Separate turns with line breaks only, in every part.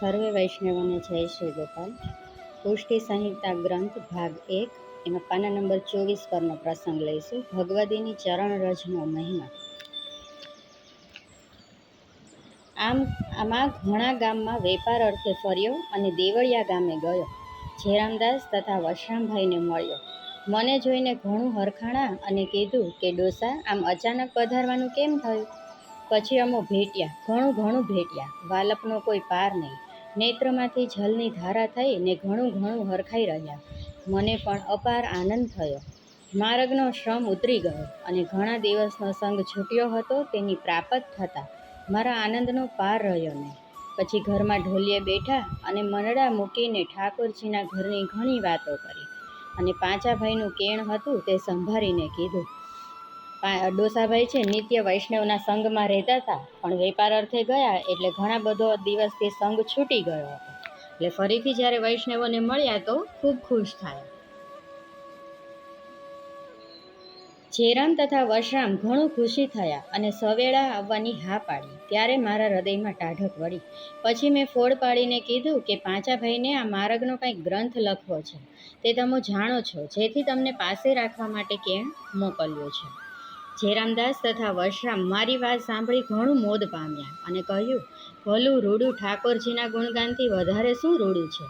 સર્વે વૈષ્ણવોને જય શ્રી ગોપાલ. પુષ્ટિ સંહિતા ગ્રંથ ભાગ એક, એમાં પાના નંબર ચોવીસ પરનો પ્રસંગ લઈશું. ભગવદીની ચરણ રજનો મહિમા. આમ, આમાં ઘણા ગામમાં વેપાર અર્થે ફર્યો અને દેવળિયા ગામે ગયો. જેરામદાસ તથા વશરામભાઈને મળ્યો. મને જોઈને ઘણું હરખાણા અને કીધું કે, ડોસા, આમ અચાનક પધારવાનું કેમ થયું? પછી અમો ભેટ્યા, ઘણું ઘણું ભેટ્યા. વાલપનો કોઈ પાર નહીં. નેત્રમાંથી જલની ધારા થઈ ને ઘણું ઘણું હરખાઈ રહ્યા. મને પણ અપાર આનંદ થયો. માર્ગનો શ્રમ ઉતરી ગયો અને ઘણા દિવસનો સંગ છૂટ્યો હતો તેની પ્રાપ્ત થતાં મારા આનંદનો પાર રહ્યો નહીં. પછી ઘરમાં ઢોલીએ બેઠા અને મનડા મૂકીને ઠાકોરજીના ઘરની ઘણી વાતો કરી અને પાંચાભાઈનું કેણ હતું તે સંભાળીને કીધું ડોસાભાઈ છે, નિત્ય વૈષ્ણવના સંઘમાં રહેતા હતા, પણ વેપાર અર્થે ગયા એટલે ઘણા બધો દિવસથી સંઘ છૂટી ગયો હતો. એટલે ફરીથી જ્યારે વૈષ્ણવોને મળ્યા તો ખૂબ ખુશ થાય. જેરામ તથા વશરામ ઘણું ખુશી થયા અને સવેળા આવવાની હા પાડી. ત્યારે મારા હૃદયમાં ટાઢક વળી. પછી મેં ફોડ પાડીને કીધું કે પાંચાભાઈને આ માર્ગનો કંઈક ગ્રંથ લખવો છે. તે તમે જાણો છો. જેથી તમને પાસે રાખવા માટે કે મોકલ્યો છે. જેરામદાસ તથા વર્ષરામ મારી વાત સાંભળી ઘણું મોદ પામ્યા અને કહ્યું, ભલું રૂડું ઠાકોરજીના ગુણગાનથી વધારે શું રૂડું છે?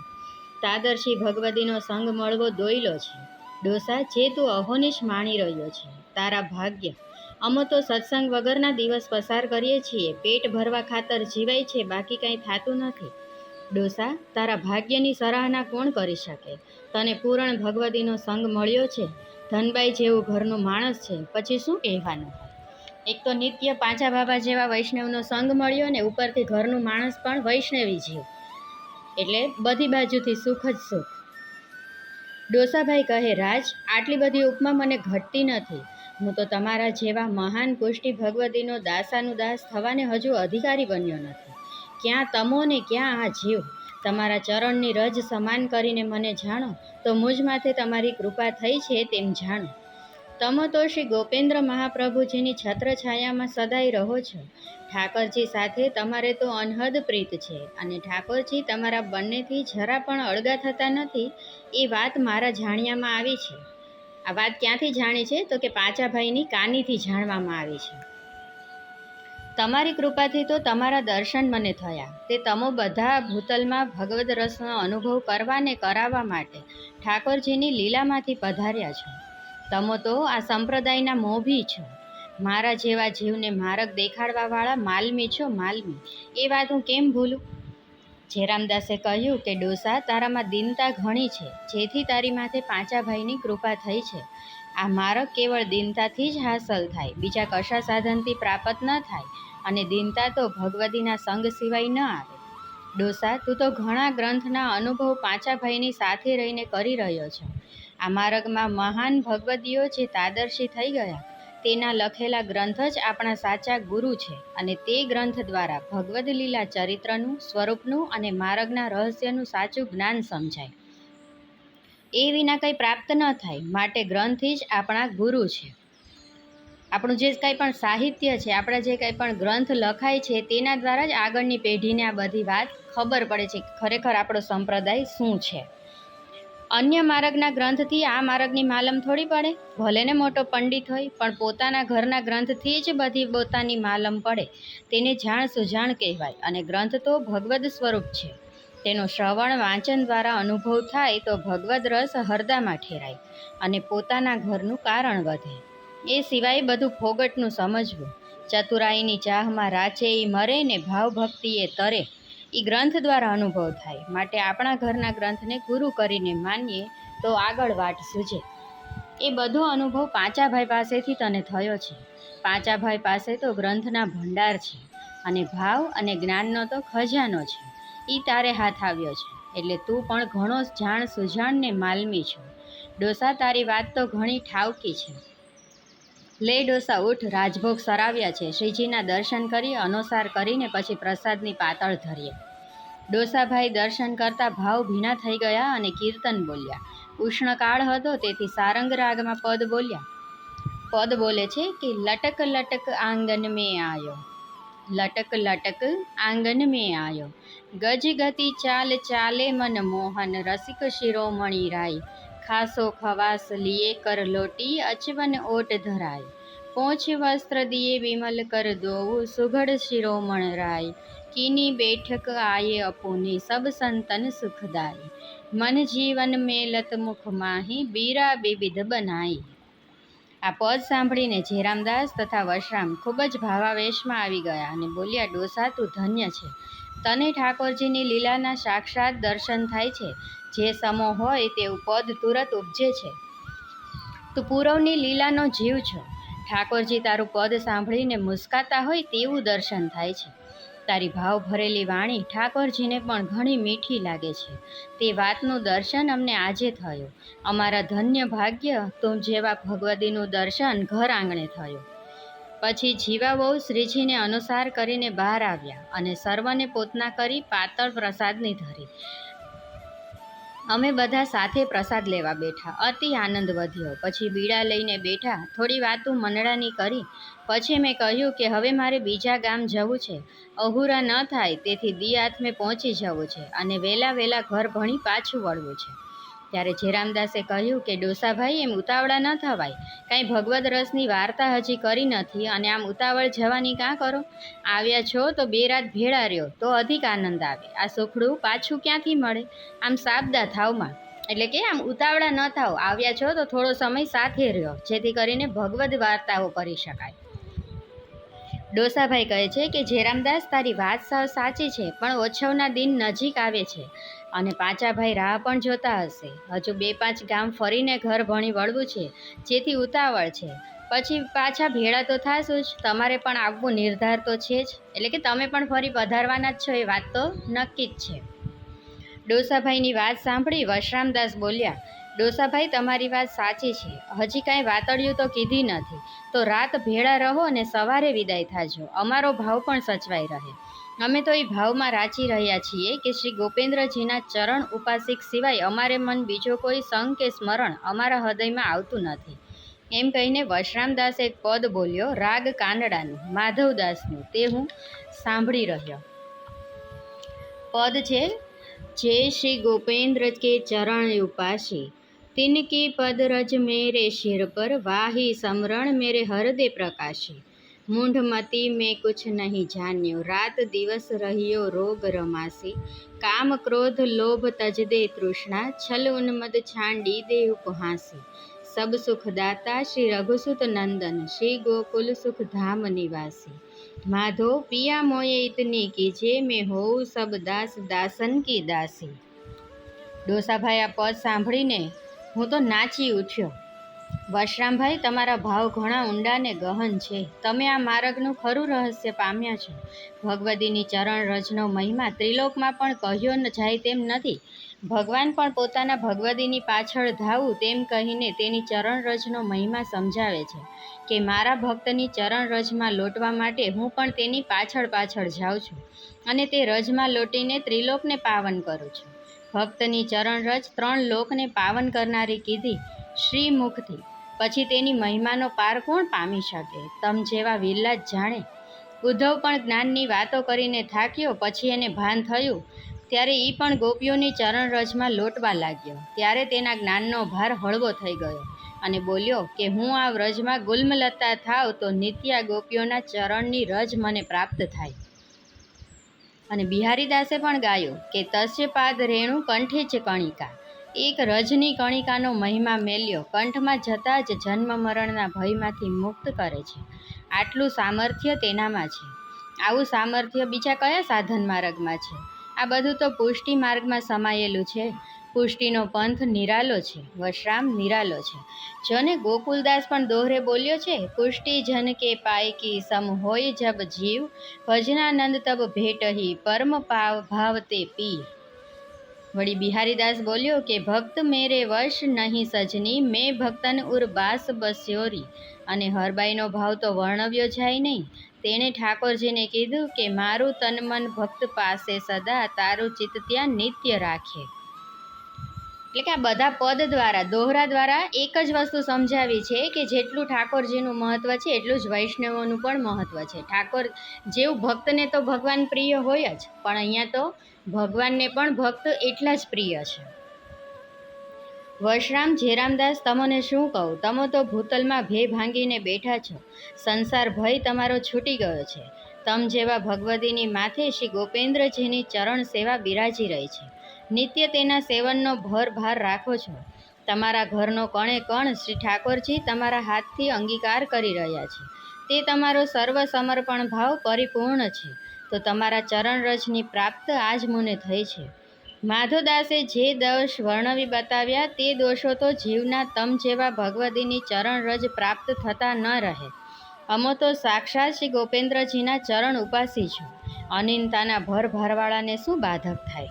તાદર્શી ભગવતીનો સંગ મળવો દોયલો છે. ડોસા, જે તું અહોનિશ માણી રહ્યો છે. તારા ભાગ્ય. અમે તો સત્સંગ વગરના દિવસ પસાર કરીએ છીએ. પેટ ભરવા ખાતર જીવાય છે. બાકી કંઈ થતું નથી. ડોસા, તારા ભાગ્યની સરાહના કોણ કરી શકે? તને પૂરણ ભગવતીનો સંગ મળ્યો છે? ધનબાઈ જેવું ઘરનું માણસ છે, પછી શું કહેવાનું? એક તો નિત્ય પાંચા બાબા જેવા વૈષ્ણવનો સંગ મળ્યો ને ઉપરથી ઘરનું માણસ પણ વૈષ્ણવી જીવ. એટલે બધી બાજુથી સુખ જ સુખ. ડોસાભાઈ કહે, રાજ, આટલી બધી ઉપમા મને ઘટતી નથી. હું તો તમારા જેવા મહાન પુષ્ટિ ભગવતીનો દાસાનુદાસ થવાને હજુ અધિકારી બન્યો નથી. ક્યાં તમો ને ક્યાં આ જીવ? તમારા ચરણની રજ સમાન કરીને મને જાણો, તો મુજ માથે તમારી કૃપા થઈ છે તેમ જાણો. તમતોષી ગોપેન્દ્ર મહાપ્રભુજીની છત્રછાયામાં સદાય રહો છો. ઠાકરજી સાથે તમારે તો અનહદ પ્રીત છે અને ઠાકોરજી તમારા બંનેથી જરા પણ અળગા થતા નથી, એ વાત મારા જાણ્યામાં આવી છે. આ વાત ક્યાંથી જાણી છે? તો કે પાંચાભાઈની કાનીથી જાણવામાં આવી છે. તમારી કૃપાથી તો તમારા દર્શન મને થયા. તે તમો બધા ભૂતલમાં ભગવદ રસનો અનુભવ કરવા ને કરાવવા માટે ઠાકોરજીની લીલામાંથી પધાર્યા છો. તમો તો આ સંપ્રદાયના મોભી છો. મારા જેવા જીવને માર્ગ દેખાડવાવાળા માલમી છો માલમી. એ વાત હું કેમ ભૂલું? જેરામદાસે કહ્યું કે, ડોસા, તારામાં દિનતા ઘણી છે. જેથી તારી માથે પાંચાભાઈની કૃપા થઈ છે. આ માર્ગ કેવળ દિનતાથી જ હાંસલ થાય. બીજા કશા સાધનથી પ્રાપ્ત ન થાય. અને દીનતા તો ભગવતીના સંગ સિવાય ન આવે. ડોસા, તું તો ઘણા ગ્રંથના અનુભવ પાંચાભાઈની સાથે રહીને કરી રહ્યો છે. આ માર્ગમાં મહાન ભગવદીઓ જે તાદર્શી થઈ ગયા, તેના લખેલા ગ્રંથ જ આપણા સાચા ગુરુ છે અને તે ગ્રંથ દ્વારા ભગવદ લીલા ચરિત્રનું, સ્વરૂપનું અને માર્ગના રહસ્યનું સાચું જ્ઞાન સમજાય. એ વિના કંઈ પ્રાપ્ત ન થાય, માટે ગ્રંથ જ આપણા ગુરુ છે. આપણું જે કંઈ પણ સાહિત્ય છે, આપણા જે કંઈ પણ ગ્રંથ લખાય છે, તેના દ્વારા જ આગળની પેઢીને આ બધી વાત ખબર પડે છે ખરેખર આપણો સંપ્રદાય શું છે. અન્ય માર્ગના ગ્રંથથી આ માર્ગની માલમ થોડી પડે. ભલે ને મોટો પંડિત હોય, પણ પોતાના ઘરના ગ્રંથથી જ બધી પોતાની માલમ પડે. તેને જાણ સુજાણ કહેવાય અને ગ્રંથ તો ભગવદ સ્વરૂપ છે. તેનો શ્રવણ વાંચન દ્વારા અનુભવ થાય તો ભગવદ રસ હરદામાં ઠેરાય અને પોતાના ઘરનું કારણ વધે. એ સિવાય બધું ફોગટનું સમજવું. ચતુરાઈની ચાહમાં રાચે એ મરે ને ભાવભક્તિએ તરે. એ ગ્રંથ દ્વારા અનુભવ થાય. માટે આપણા ઘરના ગ્રંથને ગુરુ કરીને માનીએ તો આગળ વાટ સૂજે. એ બધો અનુભવ પાંચાભાઈ પાસેથી તને થયો છે. પાંચાભાઈ પાસે તો ગ્રંથના ભંડાર છે અને ભાવ અને જ્ઞાનનો તો ખજાનો છે. એ તારે હાથ આવ્યો છે. એટલે તું પણ ઘણો જાણ સુજાણ ને માલમી છો. ડોસા તારી વાત તો ઘણી ઠાવકી છે. લે ડોસા ઉઠ રાજભોગ સરાવ્યા છે. શ્રીજીના દર્શન કરી અનુસાર કરીને પછી પ્રસાદની પાતળ ધરીએ. ડોસાભાઈ દર્શન કરતા ભાવ ભીના થઈ ગયા અને કીર્તન બોલ્યા. ઉષ્ણકાળ હતો તેથી સારંગ રાગમાં પદ બોલ્યા. પદ બોલે છે કે લટક લટક આંગન મેં આયો. લટક લટક આંગન મેં આયો. ગજ ગતિ ચાલ ચાલે મન મોહન રસિક શિરોમણી રાય ખાસો ખવાસ લીએ કર લોટી, અચવન ઓટ ધરાય. પોંછ વસ્ત્ર દિયે વિમલ કર દોવું સુઘડ શિરોમણ રાય. કીની બેઠક આયે અપુની, સબ સંતન સુખદાય મન જીવન મેલત મુખ માહી, બીરા વિવિધ બનાઈ આ પદ સાંભળીને જેરામદાસ તથા વશરામ ખૂબ જ ભાવાવેશમાં આવી ગયા અને બોલ્યા, ડોસા, તું ધન્ય છે. તને ઠાકોરજીની લીલાના સાક્ષાત દર્શન થાય છે. જે સમો હોય તેવું પદ તુરત ઉપજે છે. તું પૂરવની લીલાનો જીવ છો. ઠાકોરજી તારું પદ સાંભળીને મુસ્કાતા હોય તેવું દર્શન થાય છે. તારી ભાવ ભરેલી વાણી ઠાકોરજીને પણ ઘણી મીઠી લાગે છે. તે વાતનું દર્શન અમને આજે થયું. અમારા ધન્ય ભાગ્ય તું જેવા ભગવતીનું દર્શન ઘર આંગણે થયું. પછી જીવા બહુ શ્રીજીને અનુસાર કરીને બહાર આવ્યા અને સર્વને પોતના કરી પાતળ પ્રસાદની ધરી. અમે બધા સાથે પ્રસાદ લેવા બેઠા. અતિ આનંદ વધ્યો. પછી બીડા લઈને બેઠા. થોડી વાતું મનડાની કરી. પછી મેં કહ્યું કે હવે મારે બીજા ગામ જવું છે. અહુરા ન થાય, તેથી દી હાથમે પહોંચી જવું છે અને વહેલા વહેલા ઘર ભણી પાછું વળવું છે. ત્યારે જેરામદાસે કહ્યું કે, ડોસાભાઈ, એમ ઉતાવળા ન થવાય. કાંઈ ભગવદ રસની વાર્તા હજી કરી નથી અને આમ ઉતાવળ જવાની કાં કરો? આવ્યા છો તો બે રાત ભેળા રહ્યો, તો અધિક આનંદ આવે. આ સુખડું પાછું ક્યાંથી મળે? આમ સાબદા થાવમાં. એટલે કે, આમ ઉતાવળા ન થાવ. આવ્યા છો તો થોડો સમય સાથે રહ્યો, જેથી કરીને ભગવદ વાર્તાઓ કરી શકાય. ડોસાભાઈ કહે છે કે જેરામદાસ તારી વાત સાવ સાચી છે, પણ ઓછવના દિન નજીક આવે છે. અને પાંચાભાઈ રાહ પણ જોતા હશે. હજુ બે પાંચ ગામ ફરીને ઘર ભણી વળવું છે, જેથી ઉતાવળ છે. પછી પાછા ભેળા તો થાશું જ, તમારે પણ આવવું નિર્ધાર તો છે જ. એટલે કે તમે પણ ફરી પધારવાના જ છો એ વાત તો નક્કી જ છે. ડોસાભાઈની વાત સાંભળી વશરામદાસ બોલ્યા, ડોસાભાઈ, તમારી વાત સાચી છે. હજી કાંઈ વાતળિયું તો કીધી નથી. તો રાત ભેળા રહો અને સવારે વિદાય થાજો. અમારો ભાવ પણ સચવાઈ રહે. અમે તો એ ભાવમાં રાચી રહ્યા છીએ કે શ્રી ગોપેન્દ્રજીના ચરણ ઉપાસિક સિવાય અમારે મન બીજો કોઈ સંગ કે સ્મરણ અમારા હૃદયમાં આવતું નથી. એમ કહીને વશરામદાસ એક પદ બોલ્યો, રાગ કાનડાનું માધવદાસનું. તે હું સાંભળી રહ્યો. પદ છે, જે શ્રી ગોપેન્દ્ર કે ચરણ ઉપાસી, તિનકી પદ રજ મેરે શિર પર, વાહી સમરણ મેરે હરદે પ્રકાશી. મૂંઢમતી મેં કુછ નહીં જાન્યો રાત દિવસ રહ્યો રોગ રમાસી કામ ક્રોધ લોભ તજદે તૃષ્ણા. છલ ઉન્મદ છાંડી દેવ કહાંસી સબ સુખ દાતા શ્રી રઘુસુત નંદન. શ્રી ગોકુલ સુખ ધામ નિવાસી. માધો, પિયા મોયે ઇતની કીજે. મેં હોઉં સબ દાસ દાસન કી દાસી. ડોસાભાઈ આ પદ સાંભળીને હું તો નાચી ઉઠ્યો. વશરામભાઈ, તમારા ભાવ ઘણા ઊંડા ને ગહન છે. તમે આ માર્ગનું ખરું રહસ્ય પામ્યા છો? ભગવતીની ચરણ રજનો મહિમા ત્રિલોકમાં પણ કહ્યો ન જાય તેમ નથી. ભગવાન પણ પોતાના ભગવતીની પાછળ ધાવું તેમ કહીને તેની ચરણ રજનો મહિમા સમજાવે છે કે મારા ભક્તની ચરણ રજમાં લોટવા માટે હું પણ તેની પાછળ પાછળ જાઉં છું અને તે રજમાં લોટીને ત્રિલોકને પાવન કરું છું. ભક્તની ચરણ રજ ત્રણ લોકને પાવન કરનારી કીધી. શ્રી મુખથી પછી તેની મહિમાનો પાર કોણ પામી શકે? તમ જેવા વિલ્લા જ જાણે. ઉદ્ધવ પણ જ્ઞાનની વાતો કરીને થાક્યો, પછી એને ભાન થયું. ત્યારે એ પણ ગોપીઓની ચરણ રજમાં લોટવા લાગ્યો. ત્યારે તેના જ્ઞાનનો ભાર હળવો થઈ ગયો અને બોલ્યો કે, હું આ વ્રજમાં ગુલ્મલતા થાવ તો નિત્યા ગોપીઓના ચરણની રજ મને પ્રાપ્ત થાય. અને બિહારીદાસે પણ ગાયું કે, તસ્ય પાદ રેણુ કંઠે છે કણિકા. એક રજની કણિકાનો મહિમા મેલ્યો, કંઠમાં જતાં જ જન્મ મરણના ભયમાંથી મુક્ત કરે છે. આટલું સામર્થ્ય તેનામાં છે. આવું સામર્થ્ય બીજા કયા સાધન માર્ગમાં છે? આ બધું તો પુષ્ટિ માર્ગમાં સમાયેલું છે. પુષ્ટિનો પંથ નિરાલો છે. વશરામ નિરાલો છે. જને ગોકુલદાસ પણ દોહરે બોલ્યો છે, પુષ્ટિ જન કે પાય કી સમ હોય જબ જીવ, ભજનાનંદ તબ ભેટહી, પરમ પાવ ભાવ તે પી વળી બિહારીદાસ બોલ્યો કે, ભક્ત મેરે વશ નહીં સજની, મેં ભક્તન ઉર્બાસ બસ્યોરી અને હરબાઈનો ભાવ તો વર્ણવ્યો જાય નહીં. તેણે ઠાકોરજીને કીધું કે, મારું તન મન ભક્ત પાસે સદા, તારું ચિત્ત ત્યાં નિત્ય રાખે. એટલે કે આ બધા પદ દ્વારા, દોહરા દ્વારા એક જ વસ્તુ સમજાવી છે કે જેટલું ઠાકોરજીનું મહત્ત્વ છે, એટલું જ વૈષ્ણવોનું પણ મહત્ત્વ છે. ઠાકોર જેવું ભક્તને તો ભગવાન પ્રિય હોય જ, પણ અહીંયા તો ભગવાનને પણ ભક્ત એટલા જ પ્રિય છે. વશરામ જેરામદાસ તમને શું કહું? તમે તો ભૂતલમાં ભે ભાંગીને બેઠા છો. સંસાર ભય તમારો છૂટી ગયો છે. તમ જેવા ભગવતીની માથે શ્રી ગોપેન્દ્રજીની ચરણ સેવા બિરાજી રહી છે. નિત્ય તેના સેવનનો ભર ભાર રાખો છો. તમારા ઘરનો કણે કણ શ્રી ઠાકોરજી તમારા હાથથી અંગીકાર કરી રહ્યા છે. તે તમારો સર્વ સમર્પણ ભાવ પરિપૂર્ણ છે. તો તમારા ચરણરજની પ્રાપ્ત આજ મને થઈ છે. માધોદાસે જે દોષ વર્ણવી બતાવ્યા તે દોષો તો જીવના તમ જેવા ભગવતીની ચરણરજ પ્રાપ્ત થતા ન રહે. અમો તો સાક્ષાત શ્રી ગોપેન્દ્રજીના ચરણ ઉપાસી છું. અનિંતાના ભર ભારવાળાને શું બાધક થાય?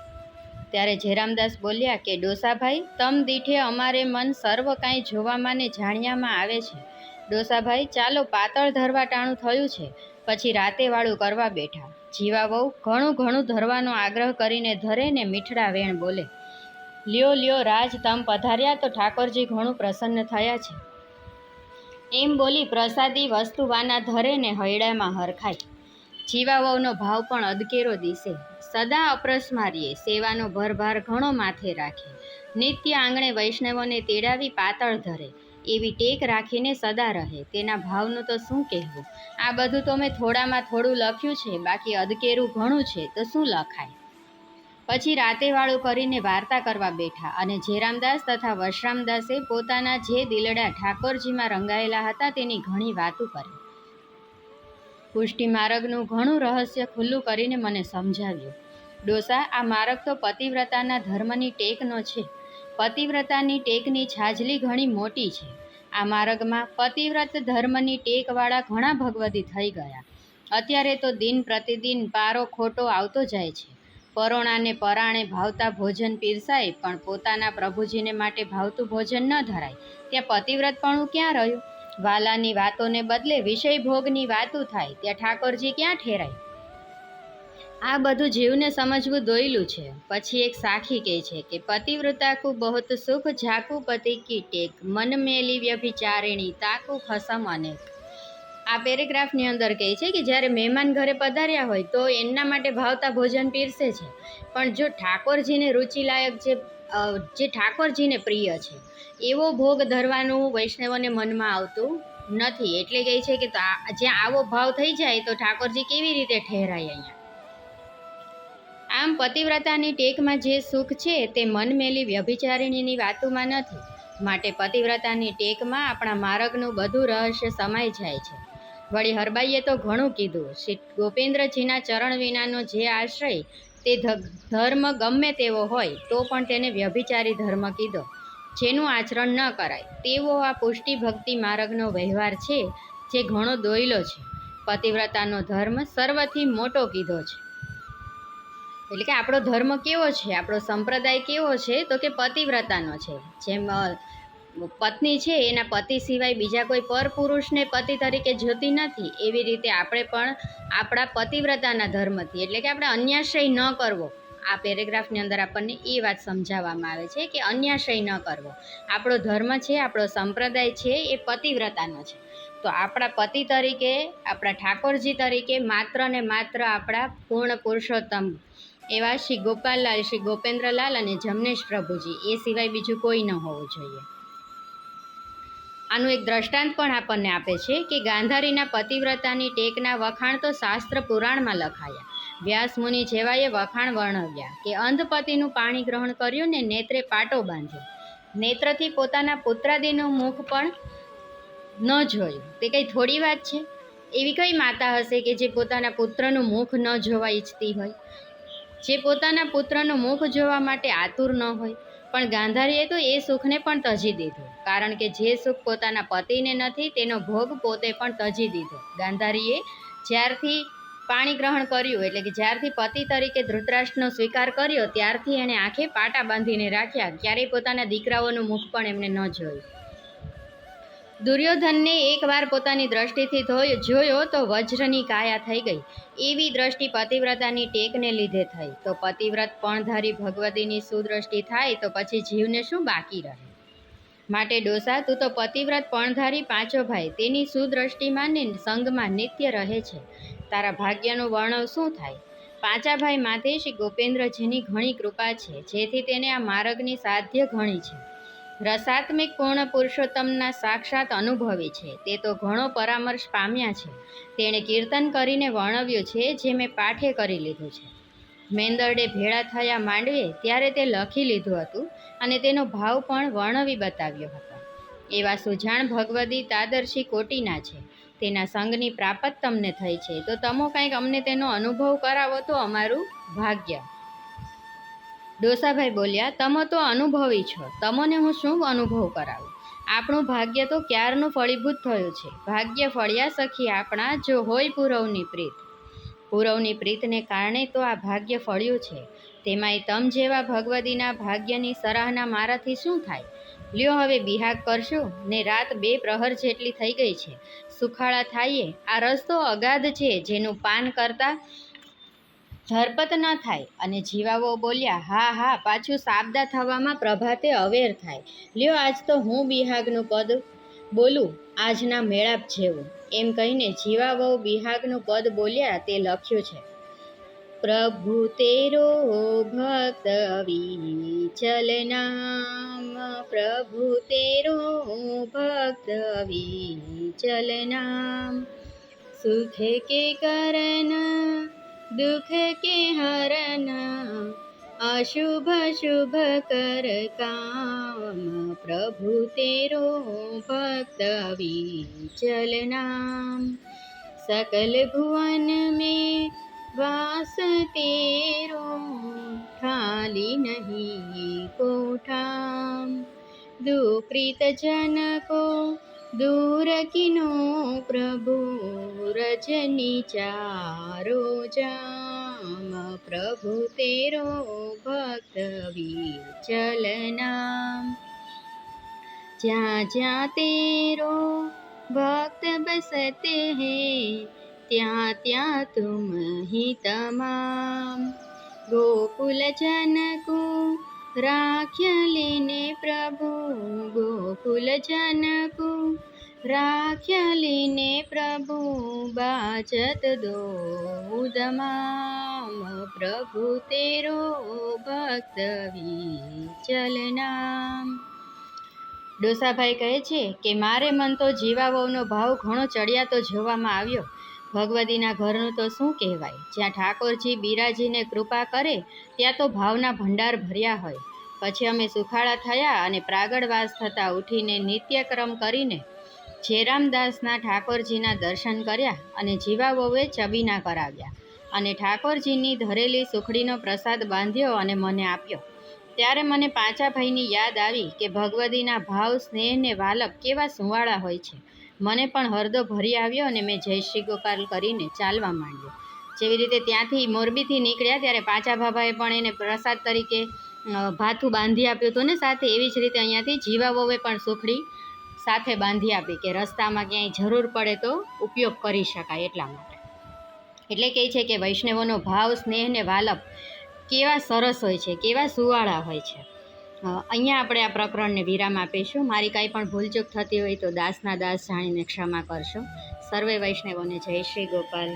ત્યારે જયરામદાસ બોલ્યા કે, ડોસાભાઈ, તમ દીઠે અમારે મન સર્વ કાંઈ જોવામાં ને જાણ્યામાં આવે છે. ડોસાભાઈ, ચાલો પાતળ ધરવા ટાણું થયું છે. પછી રાતે વાળું કરવા બેઠા. જીવા વહુ ઘણું ઘણું ધરવાનો આગ્રહ કરીને ધરે ને મીઠડા વેણ બોલે, લ્યો લ્યો, રાજ, તમ પધાર્યા તો ઠાકોરજી ઘણું પ્રસન્ન થયા છે. એમ બોલી પ્રસાદી વસ્તુવાના ધરે ને હૈડામાં હરખાય. જીવા વહુનો ભાવ પણ અદકેરો દિશે. સદા અપરસમારીએ, સેવાનો ભરભાર ઘણો માથે રાખે. નિત્ય આંગણે વૈષ્ણવોને તેડાવી પાતળ ધરે. એવી ટેક રાખીને સદા રહે. તેના ભાવનું તો શું કહેવું? આ બધું તો મેં થોડામાં થોડું લખ્યું છે. બાકી અદકેરું ઘણું છે. તો શું લખાય? પછી રાતેવાળું કરીને વાર્તા કરવા બેઠા અને જેરામદાસ તથા વશરામદાસે પોતાના જે દિલડા ઠાકોરજીમાં રંગાયેલા હતા તેની ઘણી વાતો કરી. પુષ્ટિ માર્ગનું ઘણું રહસ્ય ખુલ્લું કરીને મને સમજાવ્યું. ડોસા, આ માર્ગ તો પતિવ્રતાના ધર્મની ટેકનો છે. પતિવ્રતાની ટેકની છાજલી ઘણી મોટી છે. આ માર્ગમાં પતિવ્રત ધર્મની ટેકવાળા ઘણા ભગવતી થઈ ગયા. અત્યારે તો દિન પ્રતિદિન પારો ખોટો આવતો જાય છે. પરોણાને પરાણે ભાવતા ભોજન પીરસાય, પણ પોતાના પ્રભુજીને માટે ભાવતું ભોજન ન ધરાય. ત્યાં પતિવ્રતપણું ક્યાં રહ્યું? વાલાની વાતોને બદલે વિષય ભોગની વાતો થાય, ત્યાં ઠાકોરજી ક્યાં ઠેરાય? આ બધું જીવને સમજવું દોયલું છે. પછી એક સાખી કહે છે કે પતિવ્રતાકુ બહુત સુખ ઝાકુ પતિ કી ટેક, મન મેલી વ્યભિચારિણી, તાકુ ખસમ અનેક. આ પેરેગ્રાફની અંદર કહે છે કે, જ્યારે મહેમાન ઘરે પધાર્યા હોય તો એમના માટે ભાવતા ભોજન પીરસે છે. પણ જો ઠાકોરજીને રુચિલાયક જે જે ઠાકોરજીને પ્રિય છે, એવો ભોગ ધરવાનું વૈષ્ણવોને મનમાં આવતું નથી. એટલે કહે છે કે જ્યાં આવો ભાવ થઈ જાય તો ઠાકોરજી કેવી રીતે ઠેરાય અહીંયા? આમ પતિવ્રતાની ટેકમાં જે સુખ છે તે મનમેલી વ્યભિચારિણીની વાતોમાં નથી. માટે પતિવ્રતાની ટેકમાં આપણા માર્ગનું બધું રહસ્ય સમાઈ જાય છે. વળી હરબાઈએ તો ઘણું કીધું. શ્રી ગોપેન્દ્રજીના ચરણ વિનાનો જે આશ્રય તે ધર્મ ગમે તેવો હોય, તો પણ તેને વ્યભિચારી ધર્મ કીધો. જેનું આચરણ ન કરાય. તેવો આ પુષ્ટિ ભક્તિ માર્ગનો વ્યવહાર છે, જે ઘણો દોયલો છે. પતિવ્રતાનો ધર્મ સર્વથી મોટો કીધો છે. એટલે કે આપણો ધર્મ કેવો છે? આપણો સંપ્રદાય કેવો છે? તો કે પતિવ્રતાનો છે. જેમ પત્ની છે, એના પતિ સિવાય બીજા કોઈ પરપુરુષને પતિ તરીકે જોતી નથી, એવી રીતે આપણે પણ આપણા પતિવ્રતાના ધર્મથી, એટલે કે આપણે અન્યાશય ન કરવો. આ પેરેગ્રાફની અંદર આપણને એ વાત સમજાવવામાં આવે છે કે અન્યાશય ન કરવો. આપણો ધર્મ છે, આપણો સંપ્રદાય છે, એ પતિવ્રતાનો છે. તો આપણા પતિ તરીકે, આપણા ઠાકોરજી તરીકે માત્ર ને માત્ર આપણા પૂર્ણ પુરુષોત્તમ એવા શ્રી ગોપાલલાલ શ્રી ગોપેન્દ્રલાલ અને જમનેશ પ્રભુજી, એ સિવાય બીજું કોઈ ન હોવું જોઈએ. આનું એક દ્રષ્ટાંત પણ આપણને આપે છે કે ગાંધારીના પતિવ્રતાની ટેકના વખાણ તો શાસ્ત્ર પુરાણમાં લખાયા. વ્યાસ મુનિ જેવાએ વખાણ વર્ણવ્યા કે અંધપતિનું પાણી ગ્રહણ કર્યું ને નેત્રે પાટો બાંધ્યો. નેત્રથી પોતાના પુત્રાદીનું મુખ પણ ન જોયું. તે કંઈ થોડી વાત છે? એવી કઈ માતા હશે કે જે પોતાના પુત્રનું મુખ ન જોવા ઈચ્છતી હોય? જે પોતાના પુત્રનું મુખ જોવા માટે આતુર ન હોય? પણ ગાંધારીએ તો એ સુખને પણ તજી દીધું. કારણ કે જે સુખ પોતાના પતિને નથી, તેનો ભોગ પોતે પણ તજી દીધો. ગાંધારીએ જ્યારથી પાણી ગ્રહણ કર્યું, એટલે કે જ્યારથી પતિ તરીકે ધૃતરાષ્ટ્રનો સ્વીકાર કર્યો, ત્યારથી એણે આંખે પાટા બાંધીને રાખ્યા. ક્યારેય પોતાના દીકરાઓનું મુખ પણ એમને ન જોયું. દુર્યોધનને એકવાર પોતાની દ્રષ્ટિથી જોયો તો વજ્રની કાયા થઈ ગઈ. એવી દ્રષ્ટિ પતિવ્રતાની ટેકને લીધે થઈ. તો પતિવ્રત પણધારી ભગવતીની સુદ્રષ્ટિ થાય તો પછી જીવને શું બાકી રહે? માટે ડોસા, તું તો પતિવ્રત પણધારી પાંચો ભાઈ. તેની સુદ્રષ્ટિમાં ને સંગમાં નિત્ય રહે છે. તારા ભાગ્યનું વર્ણવ શું થાય? પાંચા ભાઈ માથે શ્રી ગોપેન્દ્રજીની ઘણી કૃપા છે, જેથી તેને આ માર્ગની સાધ્ય ઘણી છે. રસાત્મિક પૂર્ણ પુરુષોત્તમના સાક્ષાત અનુભવી છે. તે તો ઘણો પરામર્શ પામ્યા છે. તેણે કીર્તન કરીને વર્ણવ્યું છે, જે મેં પાઠે કરી લીધું છે. મેંદરડે ભેળા થયા માંડવે, ત્યારે તે લખી લીધું હતું અને તેનો ભાવ પણ વર્ણવી બતાવ્યો હતો. એવા સુજાણ ભગવદી તાદર્શી કોટીના છે. તેના સંગની પ્રાપત તમને થઈ છે. તો તમો કંઈક અમને તેનો અનુભવ કરાવો તો અમારું ભાગ્ય. ડોસાભાઈ બોલ્યા, તમે તો અનુભવી છો. તમને હું શું અનુભવ કરાવું? આપણું ભાગ્ય તો ક્યારનું ફળીભૂત થયું છે. ભાગ્ય ફળ્યા સખી આપણા, જો હોય પૂરવની પ્રીત. પૂરવની પ્રીતને કારણે તો આ ભાગ્ય ફળ્યું છે. તેમાંય તમ જેવા ભગવતીના ભાગ્યની સરાહના મારાથી શું થાય? લ્યો હવે બિહાગ કરશું, ને રાત બે પ્રહર જેટલી થઈ ગઈ છે. સુખાળા થાઈએ. આ રસ્તો અગાધ છે, જેનું પાન કરતા ઝરપત ન થાય અને જીવાઓ બોલ્યા, હા હા, પાછું સાબદા થવામાં પ્રભાતે અવેર થાય. લ્યો, આજ તો હું બિહાગનું પદ બોલું, આજના મેળાપ જેવું. એમ કહીને જીવાઓ બિહાગનું પદ બોલ્યા, તે લખ્યું છે, પ્રભુ તેરો ભક્ત વિચલ નામ, પ્રભુ તેરો ભક્ત વિચલ નામ. કે કરણ दुख के हरना अशुभ शुभ कर काम प्रभु तेरो भक्त चल सकल भुवन में वास तेरो खाली नहीं कोठाम दुप्रीत जन को દૂરકીનો પ્રભુ રજની ચારો જામ. પ્રભુ તેરો ભક્ત વિચલનામ જ્યાં જ્યાં તેરો ભક્ત બસતે હે, ત્યાં ત્યાં તુમ હિ તમામ. ગોકુલ જનકુ રાખ્ય લીને પ્રભુ ગોકુલ જનકુ. રાખ્યલીને પ્રભુ બાજત દો ઉદમામ. પ્રભુ તેરો ભક્ત વિચલનામ ડોસાભાઈ કહે છે કે, મારે મન તો જીવાવોનો ભાવ ઘણો ચડિયાતો જોવામાં આવ્યો. ભગવતીના ઘરનું તો શું કહેવાય? જ્યાં ઠાકોરજી બિરાજીને કૃપા કરે, ત્યાં તો ભાવના ભંડાર ભર્યા હોય. પછી અમે સુખાળા થયા અને પ્રાગળવાસ થતાં ઉઠીને નિત્યક્રમ કરીને જેરામદાસના ઠાકોરજીના દર્શન કર્યા અને જીવાબોએ ચબીના કરાવ્યા. અને ઠાકોરજીની ધરેલી સુખડીનો પ્રસાદ બાંધ્યો અને મને આપ્યો. ત્યારે મને પાંચા ભાઈની યાદ આવી કે ભગવતીના ભાવ, સ્નેહ ને વાલક કેવા સુંવાળા હોય છે. મને પણ હરદો ભરી આવ્યો અને મેં જય શ્રી ગોપાલ કરીને ચાલવા માંડ્યો. જેવી રીતે ત્યાંથી મોરબીથી નીકળ્યા ત્યારે પાછા ભાભાએ પણ એને પ્રસાદ તરીકે ભાથું બાંધી આપ્યું હતું ને સાથે એવી જ રીતે અહીંયાથી જીવાવોએ પણ સુખડી સાથે બાંધી આપી કે રસ્તામાં ક્યાંય જરૂર પડે તો ઉપયોગ કરી શકાય એટલા માટે. એટલે કહે છે કે વૈષ્ણવોનો ભાવ, સ્નેહ ને વાલપ કેવા સરસ હોય છે, કેવા સુવાળા હોય છે. અહીંયા આપણે આ પ્રકરણને વિરામ આપીશું. મારી કાંઈ પણ ભૂલચૂક થતી હોય તો દાસના દાસ જાણીને ક્ષમા કરશો. સર્વે વૈષ્ણવોને જય શ્રી ગોપાલ.